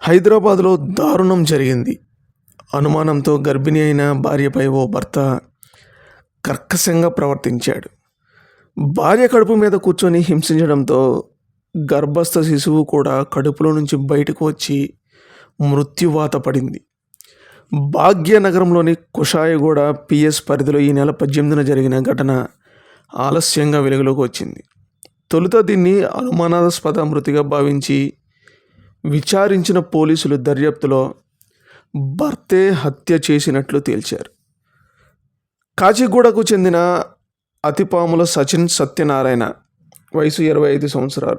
హైదరాబాద్లో దారుణం జరిగింది. అనుమానంతో గర్భిణి అయిన భార్యపై ఓ భర్త కర్కశంగా ప్రవర్తించాడు. భార్య కడుపు మీద కూర్చొని హింసించడంతో గర్భస్థ శిశువు కూడా కడుపులో నుంచి బయటకు వచ్చి మృత్యువాత పడింది. భాగ్యనగరంలోని కుషాయగూడ పిఎస్ పరిధిలో ఈ నెల పద్దెనిమిదిన జరిగిన ఘటన ఆలస్యంగా వెలుగులోకి వచ్చింది. తొలుత దీన్ని అనుమానాస్పద మృతిగా భావించి విచారించిన పోలీసులు దర్యాప్తులో భర్తే హత్య చేసినట్లు తేల్చారు. కాచిగూడకు చెందిన అతిపాముల సచిన్ సత్యనారాయణ వయసు ఇరవై ఐదు సంవత్సరాలు.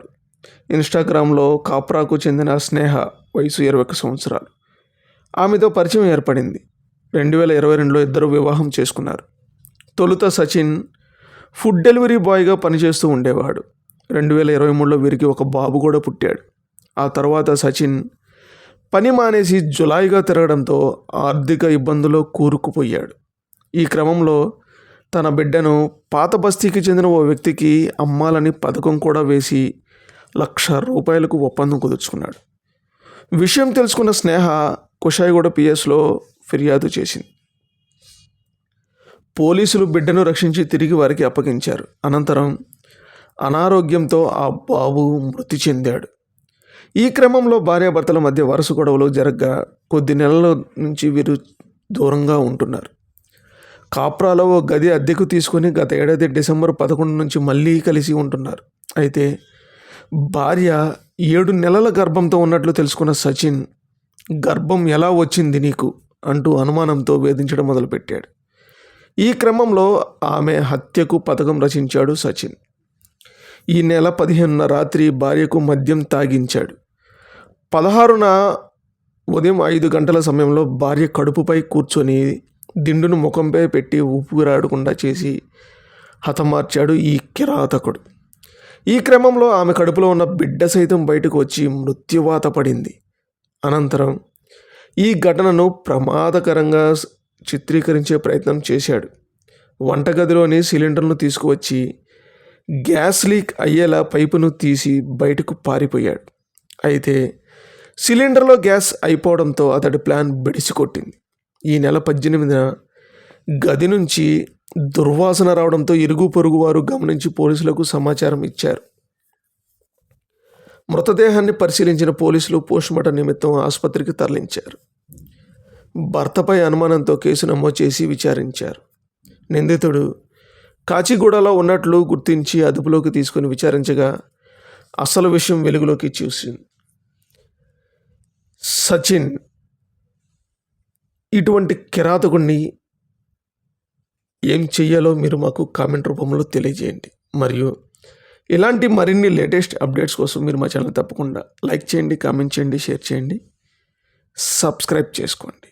ఇన్స్టాగ్రామ్లో కాప్రాకు చెందిన స్నేహ వయసు ఇరవై ఒక సంవత్సరాలు. ఆమెతో పరిచయం ఏర్పడింది. రెండు వేల ఇరవై రెండులో ఇద్దరు వివాహం చేసుకున్నారు. తొలుత సచిన్ ఫుడ్ డెలివరీ బాయ్గా పనిచేస్తూ ఉండేవాడు. రెండు వేల ఇరవై మూడులో వీరికి ఒక బాబు కూడా పుట్టాడు. ఆ తర్వాత సచిన్ పని మానేసి జులాయిగా తిరగడంతో ఆర్థిక ఇబ్బందుల్లో కూరుకుపోయాడు. ఈ క్రమంలో తన బిడ్డను పాత బస్తీకి చెందిన ఓ వ్యక్తికి అమ్మాలని పథకం కూడా వేసి లక్ష రూపాయలకు ఒప్పందం కుదుర్చుకున్నాడు. విషయం తెలుసుకున్న స్నేహ కుషాయిగూడ పిఎస్లో ఫిర్యాదు చేసింది. పోలీసులు బిడ్డను రక్షించి తిరిగి వారికి అప్పగించారు. అనంతరం అనారోగ్యంతో ఆ బాబు మృతి చెందాడు. ఈ క్రమంలో భార్యాభర్తల మధ్య వరుస గొడవలు జరగ్గా కొద్ది నెలల నుంచి వీరు దూరంగా ఉంటున్నారు. కాప్రాలో ఓ గది అద్దెకు తీసుకొని గత ఏడాది డిసెంబర్ పదకొండు నుంచి మళ్ళీ కలిసి ఉంటున్నారు. అయితే భార్య ఏడు నెలల గర్భంతో ఉన్నట్లు తెలుసుకున్న సచిన్ గర్భం ఎలా వచ్చింది నీకు? అంటూ అనుమానంతో వేధించడం మొదలుపెట్టాడు. ఈ క్రమంలో ఆమె హత్యకు పథకం రచించాడు సచిన్. ఈ నెల పదిహేనున రాత్రి భార్యకు మద్యం తాగించాడు. పదహారున ఉదయం ఐదు గంటల సమయంలో భార్య కడుపుపై కూర్చొని దిండును ముఖంపై పెట్టి ఊపిరాడకుండా చేసి హతమార్చాడు ఈ కిరాతకుడు. ఈ క్రమంలో ఆమె కడుపులో ఉన్న బిడ్డ సైతం బయటకు వచ్చి మృత్యువాత పడింది. అనంతరం ఈ ఘటనను ప్రమాదకరంగా చిత్రీకరించే ప్రయత్నం చేశాడు. వంటగదిలోని సిలిండర్ను తీసుకువచ్చి గ్యాస్ లీక్ అయ్యేలా పైపును తీసి బయటకు పారిపోయాడు. అయితే సిలిండర్లో గ్యాస్ అయిపోవడంతో అతడి ప్లాన్ బెడిసికొట్టింది. ఈ నెల పద్దెనిమిదిన గది నుంచి దుర్వాసన రావడంతో ఇరుగు పొరుగు వారు గమనించి పోలీసులకు సమాచారం ఇచ్చారు. మృతదేహాన్ని పరిశీలించిన పోలీసులు పోస్టుమార్టం నిమిత్తం ఆసుపత్రికి తరలించారు. భర్తపై అనుమానంతో కేసు నమోదు చేసి విచారించారు. నిందితుడు కాచిగూడలో ఉన్నట్లు గుర్తించి అదుపులోకి తీసుకుని విచారించగా అసలు విషయం వెలుగులోకి చూసింది. సచిన్ ఇటువంటి కిరాతకుణ్ణి ఏం చెయ్యాలో మీరు మాకు కామెంట్ రూపంలో తెలియజేయండి. మరియు ఇలాంటి మరిన్ని లేటెస్ట్ అప్డేట్స్ కోసం మీరు మా ఛానల్ తప్పకుండా లైక్ చేయండి కామెంట్ చేయండి షేర్ చేయండి సబ్స్క్రైబ్ చేసుకోండి.